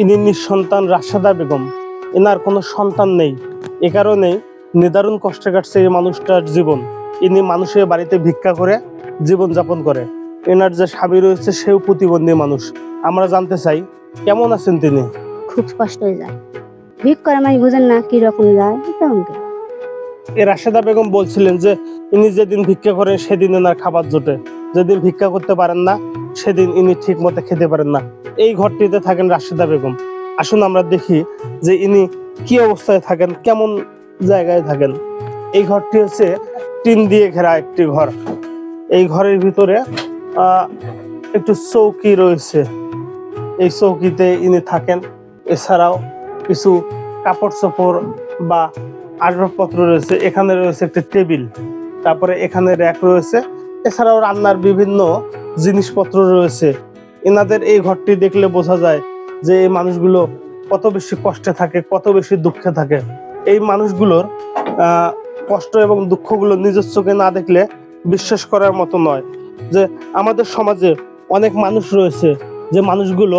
ইনি নিঃসন্তান রাশেদা বেগম। এনার কোনো সন্তান নেই। এ কারণে নিদারুণ কষ্টে কাটছে এই মানুষটার জীবন। ইনি মানুষের বাড়িতে ভিক্ষা করে জীবন যাপন করে। এনার যে স্বামী রয়েছে সেও প্রতিবন্ধী মানুষ। আমরা জানতে চাই কেমন আছেন তিনি? খুব কষ্ট হয়ে যায়। ভিক করে মানে বুঝেন না কি রকম যায়। এই রাশেদা বেগম বলছিলেন যে ইনি যেদিন ভিক্ষা করেন সেদিন এনার খাবার জোটে। যেদিন ভিক্ষা করতে পারেন না সেদিন ইনি ঠিক মতো খেতে পারেন না। এই ঘরটিতে থাকেন রাশেদা বেগম। আসুন আমরা দেখি যে ইনি কি অবস্থায় থাকেন, কেমন জায়গায় থাকেন। এই ঘরটি হচ্ছে টিন দিয়ে ঘেরা একটি ঘর। এই ঘরের ভিতরে একটু চৌকি রয়েছে। এই চৌকিতে ইনি থাকেন। এছাড়াও কিছু কাপড় চোপড় বা আসবাবপত্র রয়েছে। এখানে রয়েছে একটি টেবিল, তারপরে এখানে র্যাক রয়েছে। এছাড়াও রান্নার বিভিন্ন জিনিসপত্র রয়েছে। এনাদের এই ঘরটি দেখলে বোঝা যায় যে এই মানুষগুলো কত বেশি কষ্টে থাকে, কত বেশি দুঃখে থাকে। এই মানুষগুলোর কষ্ট এবং দুঃখগুলো নিজের চোখে না দেখলে বিশ্বাস করার মতো নয়। যে আমাদের সমাজে অনেক মানুষ রয়েছে যে মানুষগুলো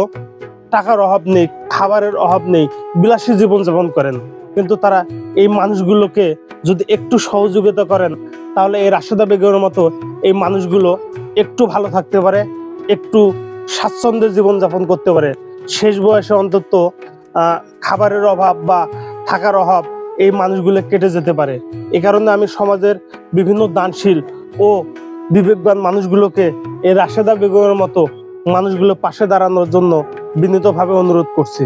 টাকার অভাব নেই, খাবারের অভাব নেই, বিলাসী জীবনযাপন করেন। কিন্তু তারা এই মানুষগুলোকে যদি একটু সহযোগিতা করেন, তাহলে এই রাশেদা বেগমের মতো এই মানুষগুলো একটু ভালো থাকতে পারে, একটু স্বাচ্ছন্দ্যে জীবনযাপন করতে পারে। শেষ বয়সে অন্তত খাবারের অভাব বা থাকার অভাব এই মানুষগুলো কেটে যেতে পারে। এ কারণে আমি সমাজের বিভিন্ন দানশীল ও বিবেকবান মানুষগুলোকে এই রাশেদা বেগমের মতো মানুষগুলো পাশে দাঁড়ানোর জন্য বিনীতভাবে অনুরোধ করছি।